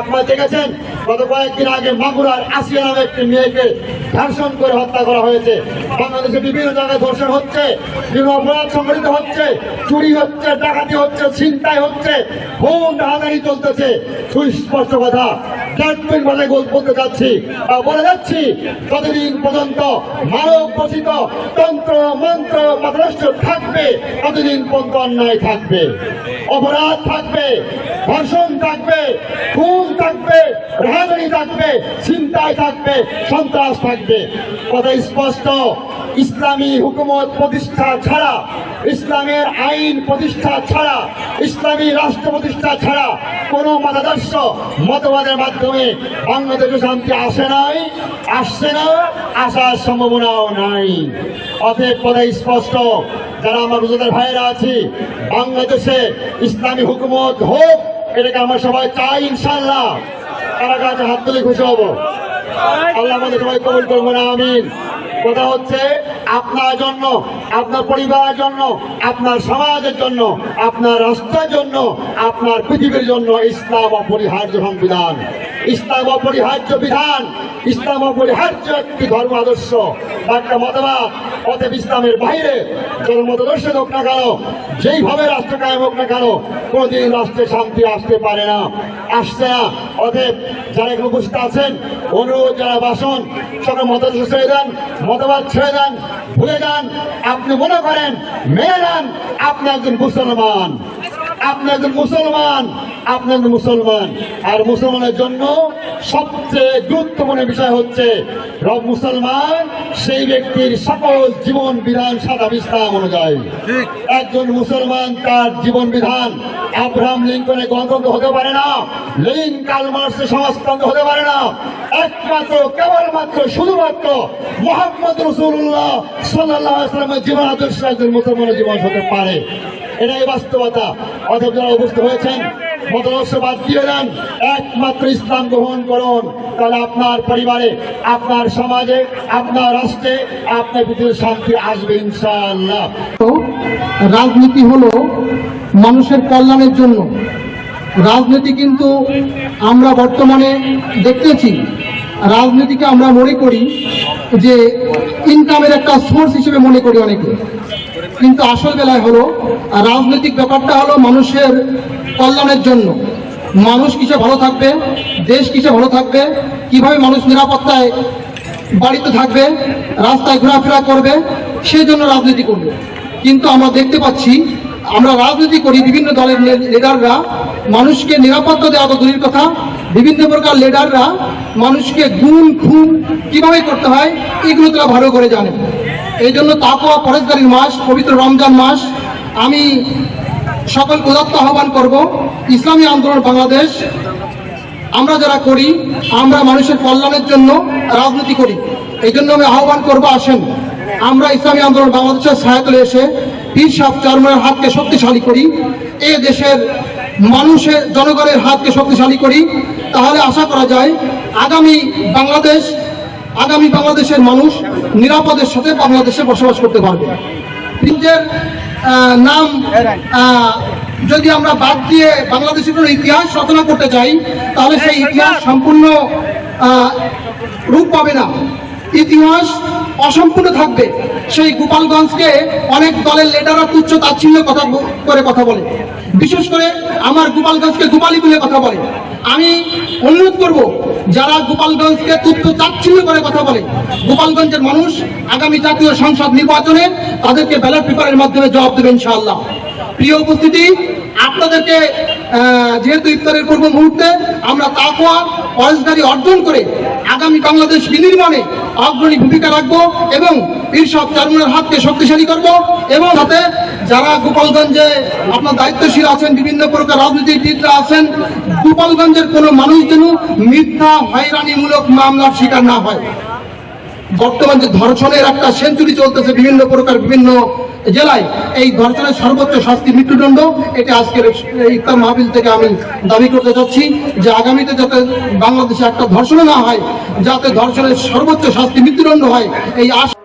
আপনারা দেখেছেন গত কয়েকদিন আগে মাগুরার আসিয়া নামে একটি মেয়েকে ধর্ষণ করে হত্যা করা হয়েছে। বাংলাদেশে বিভিন্ন জায়গায় ধর্ষণ হচ্ছে, বিভিন্ন অপরাধ সংঘটিত হচ্ছে, চুরি হচ্ছে, ডাকাতি হচ্ছে, ছিনতাই হচ্ছে খুন ডাকাতি চলতেছে। সুস্পষ্ট কথা ডাস্টবিন বলে বলতে চাচ্ছি বা বলে যাচ্ছি ততদিন পর্যন্ত মানব বসিত তন্ত্র, মন্ত্র পদরাষ্ট্র থাকবে, ততদিন পর্যন্ত অন্যায় থাকবে। অপরাধ থাকবে, ধর্ষণ থাকবে, খুন থাকবে রাহাজানি থাকবে চিন্তায় থাকবে, সন্ত্রাস থাকবে। কথা স্পষ্ট। ইসলামী হুকুমত প্রতিষ্ঠা ছাড়া, ইসলামের আইন প্রতিষ্ঠা ছাড়া, ইসলামী রাষ্ট্র প্রতিষ্ঠা ছাড়া কোনো মতাদর্শ মতবাদের মাধ্যমে বাংলাদেশে শান্তি আসে নাই, আসছে না, আসার সম্ভাবনাও নাই। অতএব কথা স্পষ্ট, যারা আমার রোজাদার ভাইয়েরা আছি, বাংলাদেশে ইসলামী হুকুমত হোক, এটাকে আমরা সবাই চাই ইনশাল্লাহ তারা কাছে হাত তুলে খুশি হব। আল্লাহ আমাদের সবাই কবুল করব না আমিন। কথা হচ্ছে আপনার জন্য, আপনার পরিবারের জন্য, আপনার সমাজের জন্য, আপনার রাষ্ট্রের জন্য, আপনার পৃথিবীর জন্য ইসলাম অপরিহার্য সংবিধান। ইসলাম অপরিহার্য বিধান ইসলাম অপরিহার্য একটি ধর্ম আদর্শ একটা মতবাদ অতএব ইসলামের বাইরে যত মতাদর্শ হোক না কেন, যেইভাবে রাষ্ট্র কায়েম হোক না কেন, কোনোদিন রাষ্ট্রে শান্তি আসতে পারে না, আসছে না। অতএব যারা এখানে উপস্থিত আছেন, অনুরোধ যারা বাসন সকল মতাদর্শ ছেড়ে দেন মতবাদ ছেড়ে দেন, ভুলে যান। আপনি মনে করেন, মেনে নেন, আপনি একজন মুসলমান। আপনি একজন মুসলমান আপনি একজন মুসলমান। আর মুসলমানের জন্য সবচেয়ে গুরুত্বপূর্ণ বিষয় হচ্ছে রব মুসলমান সেই ব্যক্তির সকল জীবন বিধান সাদা ইসলাম অনুযায়ী। একজন মুসলমান তার জীবন বিধান আব্রাহাম লিঙ্কনে গণতন্ত্র হতে পারে না লেনিন কাল মার্সের সমাজতন্ত্র হতে পারে না। একমাত্র কেবলমাত্র শুধুমাত্র মোহাম্মদ রসুল্লাহ সাল্লাহ আসলামের জীবন আদর্শ একজন মুসলমানের জীবন হতে পারে। এটাই বাস্তবতা। যারা উপস্থিত হয়েছেন মতাদর্শ বাদ দিয়ে দেন, একমাত্র ইসলাম গ্রহণ করুন। তাহলে আপনার পরিবারে, আপনার সমাজে, আপনার রাষ্ট্রে, আপনার পৃথিবীর শান্তি আসবে ইনশাআল্লাহ। রাজনীতি হলো মানুষের কল্যাণের জন্য। রাজনীতি কিন্তু আমরা বর্তমানে দেখতেছি। রাজনীতিকে আমরা মনে করি যে ইনকামের একটা সোর্স হিসেবে মনে করি অনেকে। কিন্তু আসল বেলায় হলো রাজনৈতিক ব্যাপারটা হলো মানুষের কল্যাণের জন্য। মানুষ কিসে ভালো থাকবে, দেশ কিসে ভালো থাকবে, কীভাবে মানুষ নিরাপত্তায় বাড়িতে থাকবে, রাস্তায় ঘোরাফেরা করবে, সেই জন্য রাজনীতি করবে। কিন্তু আমরা দেখতে পাচ্ছি, আমরা রাজনীতি করি বিভিন্ন দলের লিডাররা মানুষকে নিরাপত্তা দেওয়া তো দূরের কথা, বিভিন্ন প্রকার লিডাররা মানুষকে গুম, খুন কীভাবে করতে হয়, এগুলো তারা ভালো করে জানে। এই জন্য তাকোয়া পরেশগারীর মাস, পবিত্র রমজান মাস, আমি সকল উদাত্ত আহ্বান করব, ইসলামী আন্দোলন বাংলাদেশ, আমরা যারা করি, আমরা মানুষের কল্যাণের জন্য রাজনীতি করি। এই জন্য আমি আহ্বান করব, আসেন, আমরা ইসলামী আন্দোলন বাংলাদেশের সহায়তা এসে পীর সাহ চরমের হাতকে শক্তিশালী করি, এ দেশের মানুষের, জনগণের হাতকে শক্তিশালী করি। তাহলে আশা করা যায়, আগামী বাংলাদেশ আগামী বাংলাদেশের মানুষ নিরাপদের সাথে বাংলাদেশে বসবাস করতে পারবে। পীরদের নাম যদি আমরা বাদ দিয়ে বাংলাদেশের কোনো ইতিহাস রচনা করতে চাই তাহলে সেই ইতিহাস সম্পূর্ণ রূপ পাবে না। ইতিহাস অসম্পূর্ণ থাকবে। সেই গোপালগঞ্জকে অনেক দলের লিডাররা তুচ্ছ তাচ্ছিল্য কথা করে কথা বলে। বিশেষ করে আমার গোপালগঞ্জকে গোপালি বলে কথা বলে। আমি অনুরোধ করব, যারা গোপালগঞ্জকে তথ্য তাচ্ছিল্য করে কথা বলে, গোপালগঞ্জের মানুষ আগামী জাতীয় সংসদ নির্বাচনে তাদেরকে ব্যালট পেপারের মাধ্যমে জবাব দেবে ইনশাআল্লাহ। প্রিয় উপস্থিতি, আপনাদেরকে যেহেতু ইফতারের পূর্ব মুহূর্তে আমরা তাকোয়া পরেশগারি অর্জন করে আগামী বাংলাদেশ বিনির্মাণে অগ্রণী ভূমিকা রাখব এবং ঈর্ষক চারমনের হাতকে শক্তিশালী করব এবং সাথে যারা গোপালগঞ্জে আপনার দায়িত্বশীল আছেন, বিভিন্ন প্রকার রাজনীতিবিদরা আছেন, গোপালগঞ্জের কোনো মানুষ যেন মিথ্যা, হয়রানিমূলক মামলার শিকার না হয়। বর্তমান যে ধর্ষণের একটা সেঞ্চুরি চলতেছে বিভিন্ন প্রকার বিভিন্ন জেলায়, এই ধর্ষণের সর্বোচ্চ শাস্তি মৃত্যুদণ্ড, এটা আজকের ইফতার মাহফিল থেকে আমি দাবি করতে চাচ্ছি যে আগামীতে যাতে বাংলাদেশে একটা ধর্ষণ না হয়, যাতে ধর্ষণের সর্বোচ্চ শাস্তি মৃত্যুদণ্ড হয়, এই আশা